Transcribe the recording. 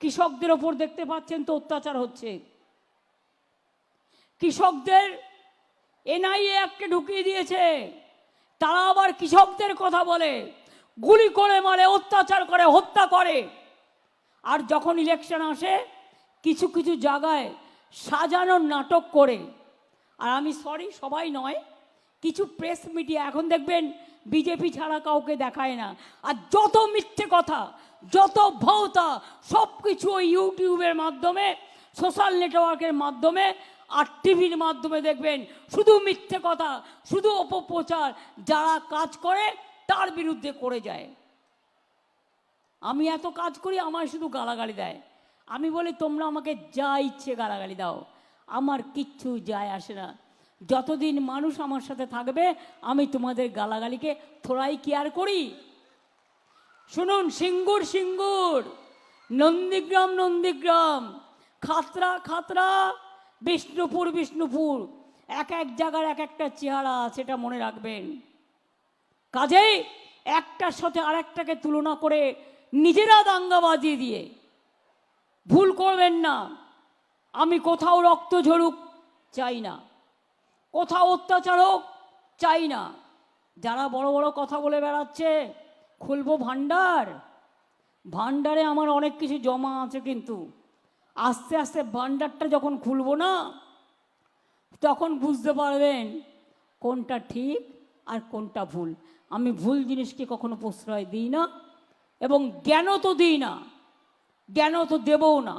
কৃষকদের ওপর দেখতে পাচ্ছেন তো অত্যাচার হচ্ছে। কৃষকদের এনআইএ অ্যাক্টে ঢুকিয়ে দিয়েছে। তারা আবার কৃষকদের কথা বলে, গুলি করে মারে, অত্যাচার করে, হত্যা করে। আর যখন ইলেকশন আসে, কিছু কিছু জায়গায় সাজানোর নাটক করে। আর আমি সরি সবাই নয়, কিছু প্রেস মিডিয়া এখন দেখবেন, বিজেপি ছাড়া কাউকে দেখায় না। আর যত মিথ্যে কথা যত ভৌতা সব কিছু ওই ইউটিউবের মাধ্যমে, সোশ্যাল নেটওয়ার্কের মাধ্যমে আর টিভির মাধ্যমে দেখবেন, শুধু মিথ্যে কথা, শুধু অপপ্রচার যারা কাজ করে তার বিরুদ্ধে করে যায়। আমি এত কাজ করি আমার শুধু গালাগালি দেয়। আমি বলি, তোমরা আমাকে যা ইচ্ছে গালাগালি দাও, আমার কিচ্ছু যায় আসে না। যতদিন মানুষ আমার সাথে থাকবে, আমি তোমাদের গালাগালিকে থোড়াই কেয়ার করি শুনুন, সিঙ্গুর সিঙ্গুর। নন্দীগ্রাম নন্দীগ্রাম। খাতরা খাতরা, বিষ্ণুপুর বিষ্ণুপুর। এক এক জায়গার এক একটা চেহারা সেটা মনে রাখবেন। কাজেই একটার সাথে আরেকটাকে তুলনা করে নিজেরা দাঙ্গা বাজিয়ে দিয়ে। ভুল করবেন না। আমি কোথাও রক্ত ঝরুক, চাই না। কোথাও অত্যাচার হোক, চাই না। যারা বড় বড় কথা বলে বেড়াচ্ছে খুলবো ভান্ডার ভান্ডারে আমার অনেক কিছু জমা আছে কিন্তু। আস্তে আস্তে ভান্ডারটা যখন খুলবো না, তখন বুঝতে পারবেন কোনটা ঠিক আর কোনটা ভুল। আমি ভুল জিনিসকে কখনো প্রশ্রয় দিই না এবং জ্ঞানও তো দিই না, জ্ঞানও তো দেবও না।